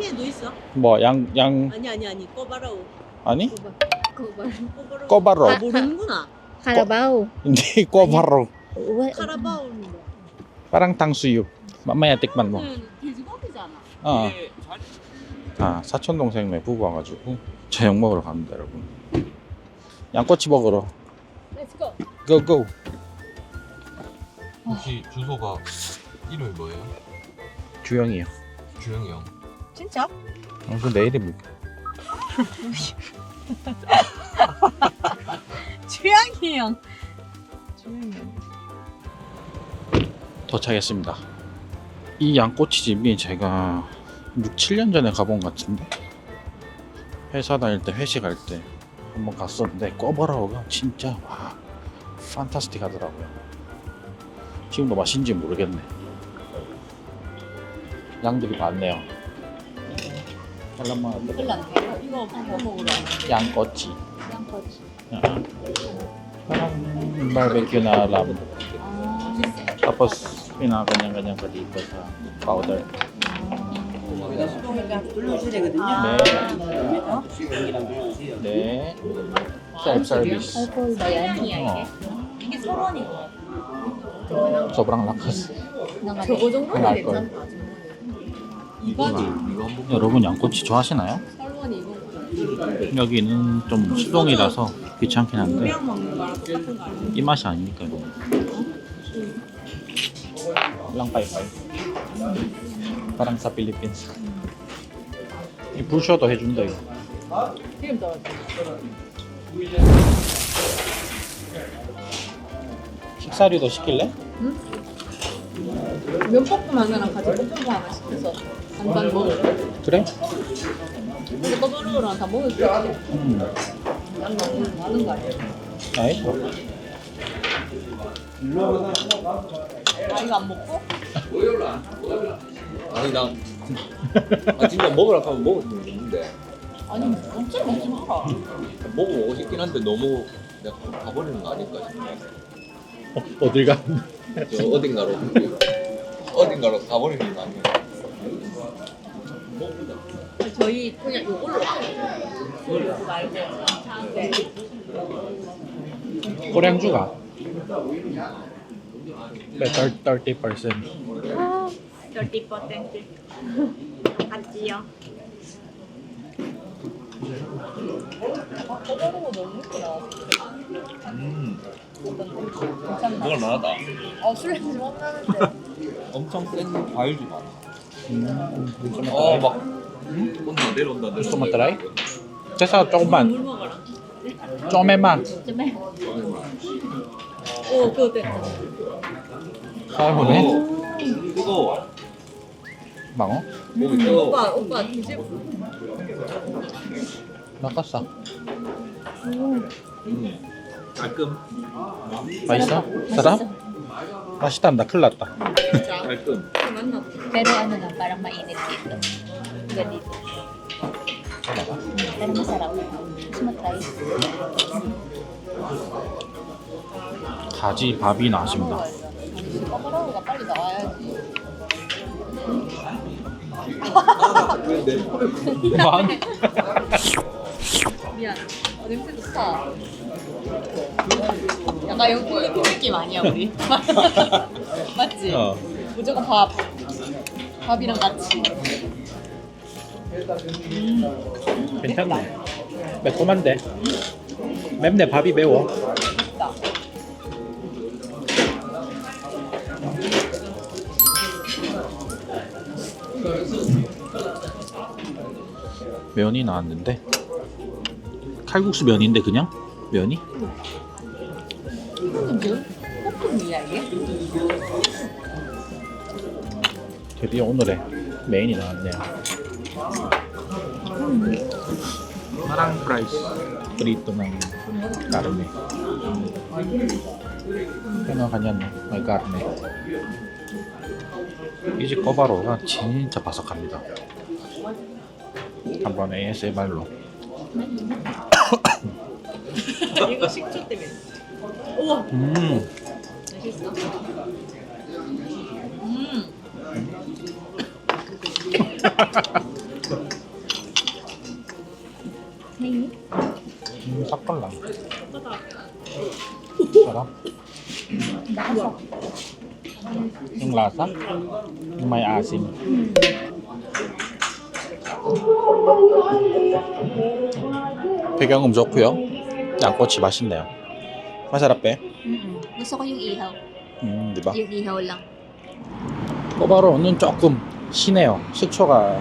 필리핀에도 있어? 뭐 양 양 아니 아니 아니 꼬바라우. 아니 꼬바라우. 꼬바로 아, 모르는구나. Carabao. hindi 꼬바로 What? 카라바오는 뭐? parang 탕수육 mamaya tikman mo 그 돼지고기잖아. 어. 아 사촌 동생네 부부 와가지고 저녁 먹으러 갑니다 여러분 양꼬치 먹으러 Let's go. 고고 혹시 주소가 이름이 뭐예요? 주영이요 주영이 형. 진짜? 어, 그내 이름이 주양이 형. 주양이 형. 도착했습니다 이 양꼬치집이 제가 6, 7년 전에 가본 것 같은데 회사 다닐 때 회식할 때 한번 갔었는데 꺼버라우가 진짜 와 판타스틱 하더라고요 지금도 맛있는지 모르겠네 양들이 많네요 잘라마 이거 뭐 먹으러. 양꼬치 양꼬치. parang barbecue na lamb tapos pinaganyan-ganyan ka dito sa powder 네. 네. self service. Alcohol ba yan? 어. 이게 천 원이고. sobrang lakas. Ng 저거 ng 정도는 alcohol. 괜찮다. 이거지. 여러분 양꼬치 좋아하시나요? 설원이 이거. 여기는 좀 수동이라서 귀찮긴 한데 그냥 먹는 거랑 똑같은 거 아니야? 이 맛이 아니니까 이거. Lang paipay. Parang sa Philippines. 이 불쇼도 해준다 이거. 지금. 식사류도 시킬래? 면볶음 하나랑 같이 볶음밥 하나 시켜서 한잔 먹을래? 그래? 근데 꼬바로우랑 다 먹을 수 있지. 음. 양 너무 많은 거 아니야? 아이. 아 이거 안 먹고? 아니 나 아, 진짜 먹으라 하면 먹을 수 있는데 아니 엄청 먹지 마라. 먹어보고 싶긴 한데 너무 내가 가버리는 거 아닐까 싶어. 어, 어딜 가? 저 어딘가로 어딘가로 가버리는 거 아닐까. 저희 그냥 요걸로 이거 말고 네. 고량주가. 네, 30%. 30% 같지요. 꼬바로우 너무 예쁘다. 음, 나다. 어술 냄새 막 나는데. 엄청 센 과일도 많아. 음, 어? 막 음? 온다 내려온다 내려온다. try? Tessa, 조금만. Ito 오 그거 돼. 사보네. 어, 뜨거워. 망어? 뜨거워. 오빠 오빠 뒤집. 나갔어. 음. 깔끔. 맛있어? sarap? 맛있단다. 큰일 났다. 깔끔. 만나. Pero ano lang, parang mainit dito. Ganito. talaga? Pero masarap. Gusto mo try? 가지 밥이 나왔습니다. 꼬바로우가 빨리 나와야지. 만? 미안. 어, 냄새 좋다. 약간 여기 필리핀 느낌 아니야 우리? 맞지? 어. 무조건 밥. 밥이랑 같이. 괜찮네. 매콤한데. 맵네. 밥이 매워. 맵다. 면이 나왔는데 칼국수 면인데 그냥 면이 이게? 드디어 오늘의 메인이 나왔네요. Parang fries. Prito ng karne. Ano kanya no? May karne. 이집 꼬바로가 진짜 바삭합니다. 한번 ASMR로. 이거 식초 때문에. 우와. 음. 맛있어. 음. 생이? 음, 삭갈라. Sarap. Lasa. Yung lasa? Yung may asim. 배경음 좋고요. 양꼬치 맛있네요. masarap eh. Mm-mm. Gusto ko yung ihaw. 음, di ba? Yung ihaw lang. 꼬바로우는 조금 시네요. 식초가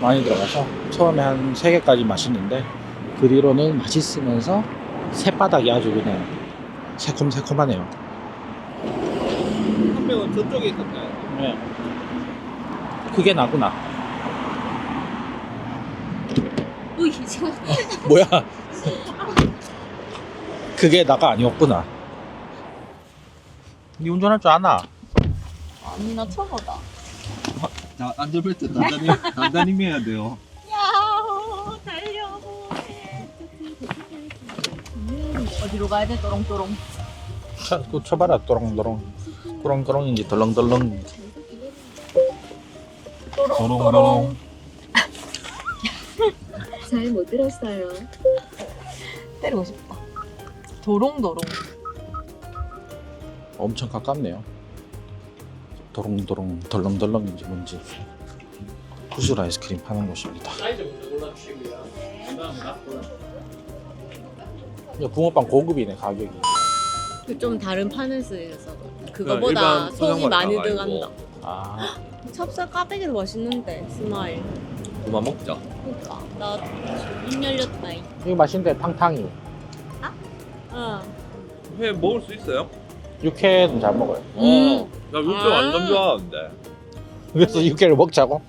많이 들어가서 처음에 한 3개까지 맛있는데 그 뒤로는 맛있으면서 새바닥이 아주 그냥 새콤새콤하네요. 한 명은 저쪽에 있었나요? 네. 그게 나구나. Uy, sorry. 뭐야? 그게 나가 아니었구나. 니 운전할 줄 아나? 아니 나 처음 보다. 자, 안전벨트 단단히, 단단히 매야 돼요. 야호 달려. 어디로 가야 돼? 또롱또롱. 쳐, 그 쳐봐라 또롱또롱 또롱또롱인지 덜렁덜렁인지 또롱또롱 잘 못 들었어요. 때리고 싶다. 도롱도롱. 엄청 가깝네요 도롱도롱 덜렁덜렁인지 뭔지 후술 아이스크림 파는 곳입니다 야, 붕어빵 고급이네 가격이 좀 다른 판에서 그냥 그거보다 일반 포장마차가 많이. 들어간다. 아 찹쌀 까베기도 맛있는데 스마일. 그만 먹자. 그러니까 나 입 열렸다. 이. 이거 맛있는데 탕탕이 어. 회 먹을 수 있어요? 육회는 잘 먹어요 음. 나 육회 아. 완전 좋아하는데. 그래서 육회를 먹자고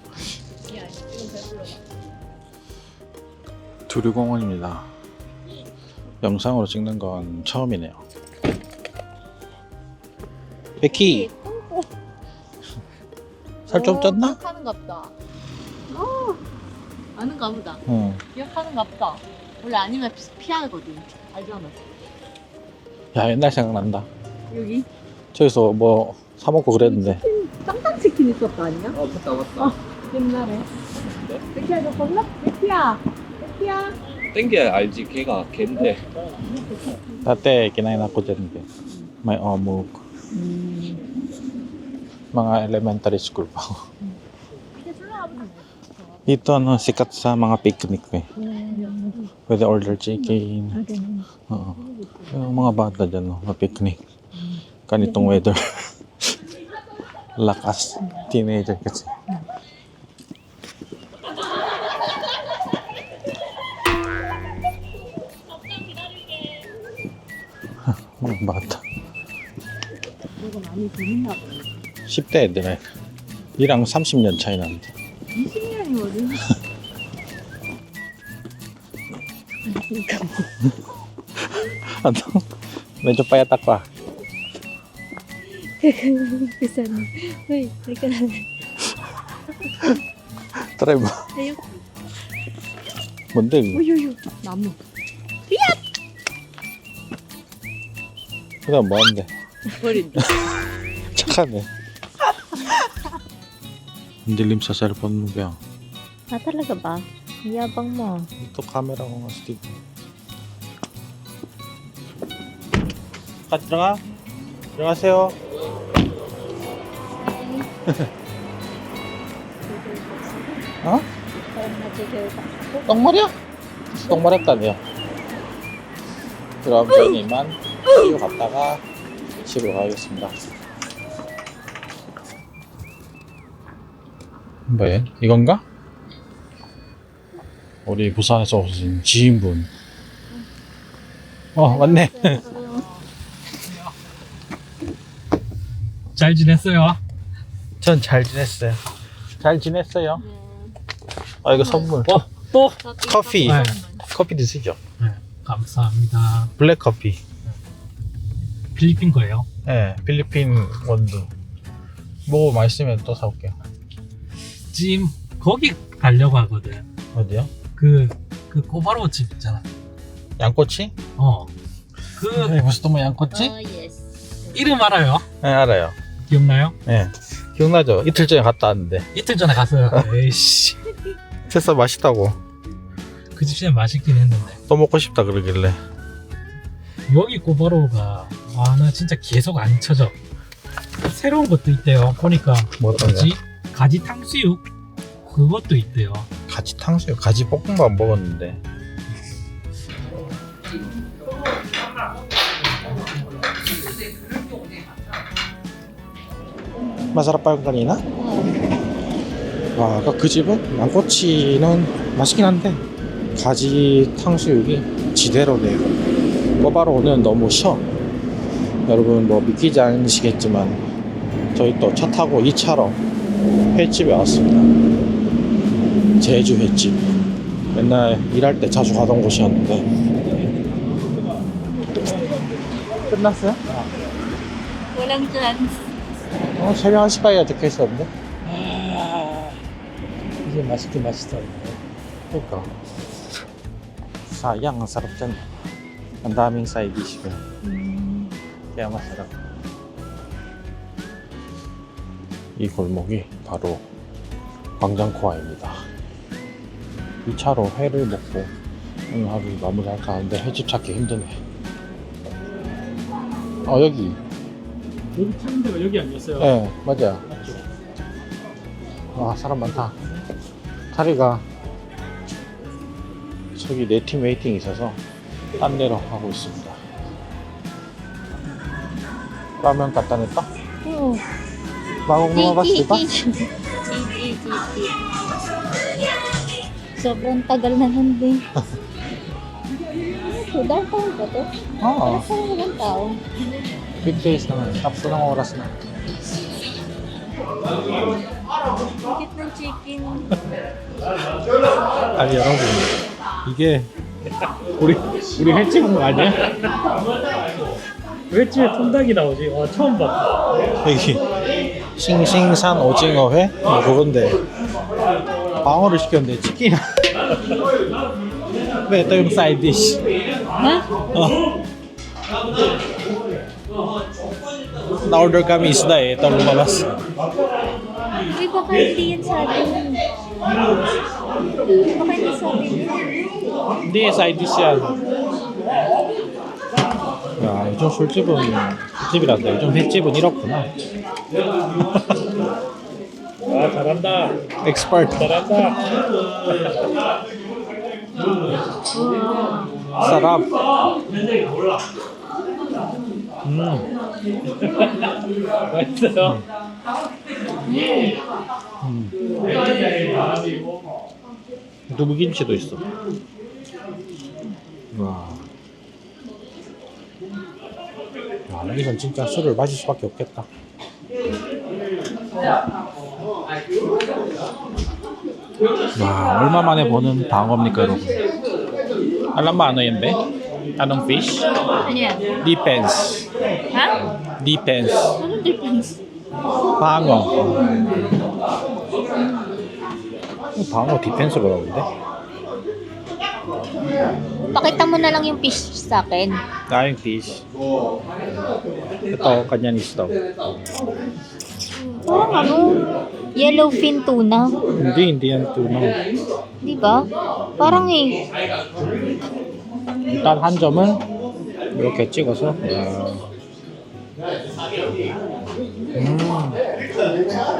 야, 지금 배불러. 두류공원입니다 영상으로 찍는 건 처음이네요 베키 살 좀 쪘나? 기억하는가 보다. 아는가 보다. 응. 기억하는가 보다. 원래 아니면 피- 피하거든. 알잖아. 야 옛날 생각난다 여기 저기서 뭐 사 먹고 그랬는데 짱짱 치킨 있었다 아니야? 어, 맞다, 맞다. 옛날에. 백희야 너 건너? 백희야. 백희야. 땡겨 알지? 걔가 걔인데. kinain ako dyan din. May omug. Mga elementary school pa ako. Dito ano, sikat sa mga picnic eh. Pwede order chicken. Oo. Yung mga bata dyan, no, picnic. Ganitong weather. Lakas. Teenager kasi. mga bata. 10대 애들에 이랑 30년 차이 나는데 20년이거든. ano medyo payatak pa 비싼. 왜? 내가 try mo Ayun. 뭔데 이거 우유유. 나무. 그다음 뭐하는데 버린다. 착하네 흔들림 sa cellphone mo ba 아 talaga ba? Yabang mo. ito camera ko nga stick kat 들어가 들어가세요 어? 똥머리야? 똥머리였다네요 그럼 저희는 이만 쉬고 갔다가 집으로 가겠습니다 뭐예요? 이건가? 우리 부산에서 오신 지인분 어 맞네 잘 지냈어요? 전 잘 지냈어요 잘 지냈어요 아 이거 선물 어, 또? 커피 네. 커피 드시죠 네, 감사합니다. 블랙 커피 필리핀 거예요. 네 필리핀 원두 뭐 맛있으면 또 사올게요 지금 거기 가려고 하거든. 어디요? 그, 그 꼬바로우 집 있잖아. 양꼬치? 어. 그 네, 또뭐 양꼬치? 어, 예스. 이름 알아요? 네 알아요 기억나요? 네 기억나죠? 이틀 전에 갔다 왔는데 이틀 전에 갔어요. 에이씨. 진짜 맛있다고 그집 진짜 맛있긴 했는데. 또 먹고 싶다 그러길래 여기 꼬바로우가 아 나 진짜 계속 안 쳐져 새로운 것도 있대요 보니까 뭐 어떤 뭐지 가지 탕수육 그것도 있대요 가지 탕수육, 가지 볶음밥 먹었는데. Yung kanina? 와, 아까 그 집은 양꼬치는 맛있긴 한데 가지 탕수육이 지대로네요. 꼬바로우는 너무 쉬어. 여러분 뭐 믿기지 않으시겠지만 저희 또 차 타고 2차로 횟집에 왔습니다. 제주 횟집. 맨날 일할 때 자주 가던 곳이었는데. 끝났어요? Walang chance. 어, 촬영 1시까지가 적혀 있었는데. 이게 맛있긴 맛있어 그러니까. sayang, ang sarap dyan. Ang daming side dish ko. Kaya masarap. 이 골목이 바로 광장코아입니다. 2차로 회를 먹고 오늘 하루 마무리할까 하는데 횟집 찾기 힘드네. 어, 여기. 여기 찾는 데가 여기 아니었어요? 네, 맞아. 와, 사람 많다. 다리가 저기 네 팀 웨이팅 있어서 딴 데로 하고 있습니다. 라면 갖다 냈다? Chi, chi, chi, chi. Sobrang tagal na nun din. Ano Dahil taon ba to? Oo. Parang parang walang tao. Big days naman. Tapos ng oras na. Bakit ng chicken? 아니 여러분 이게 우리 우리 횟집 온거 아니야? 왜 집에 통닭이 나오지? 와 처음 봤다 여기 싱싱산 오징어 회? 뭐 그건데 방어를 시켰는데 치킨 왜 ito yung side dish Ha? 어. Na-order kami isda eh. Ito lumabas. Uy, baka hindi yan sa atin. Baka hindi sa atin. hindi side dish yan. 야, 요즘 술집은 술집이란다. 요즘 횟집은 이렇구나. 아 잘한다 엑스퍼트. 잘한다 사람. 음, 맛있어요 두부김치도 있어. 와. 야, 여기선 진짜 술을 마실 수밖에 없겠다. 와, 얼마 만에 보는 방어입니까, 여러분? Ano yan, be? Anong fish? Yan? Depends. Anong difference? 방어. 방어 디펜스 그러는데? Pakita mo na lang yung fish sa akin. Dying fish. Ito, kanyanis daw. Parang ano? Yellowfin tuna. Hindi, hindi yan tuna. Di ba? Parang eh. 일단 한 점은 이렇게 찍어서. 야. 음.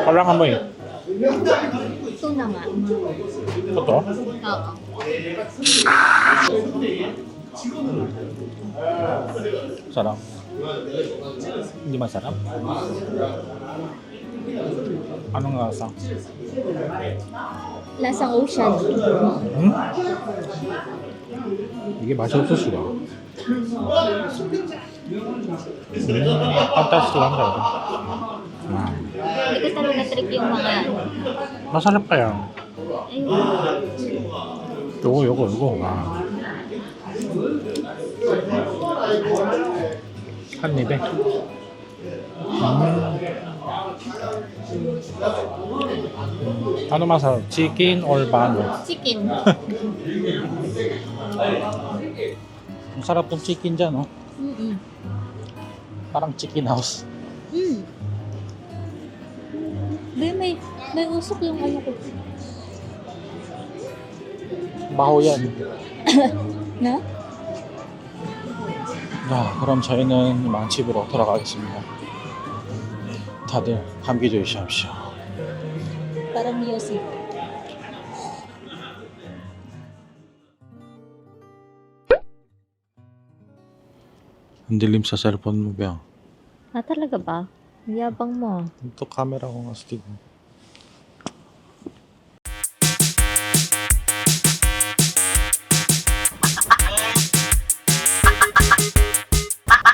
parang amoy. Tuna nga. Ito? Oo. Sarap. Hindi masarap. Anong lasa? Lasang ocean. 음? 이게 맛이 없을 수가. 음, 판타스틱한다 이거. 와, Hindi ko talaga trick yung mga masarap kaya. Ayun. 요거 요거 요거 와. 한 입에. 음. Ang sarap ng chicken dyan, no? Mm-mm. Parang chicken house. Mm. Be, may, may usok yung ano ko. Yan. Na? 자, 그럼 저희는 이만 집으로 돌아가겠습니다. 다들 감기 조심하십시오. Parang music. 흔들림 sa cellphone mo ba? Ah, talaga ba? Ang Yabang mo. Ito camera ko nga, Steve.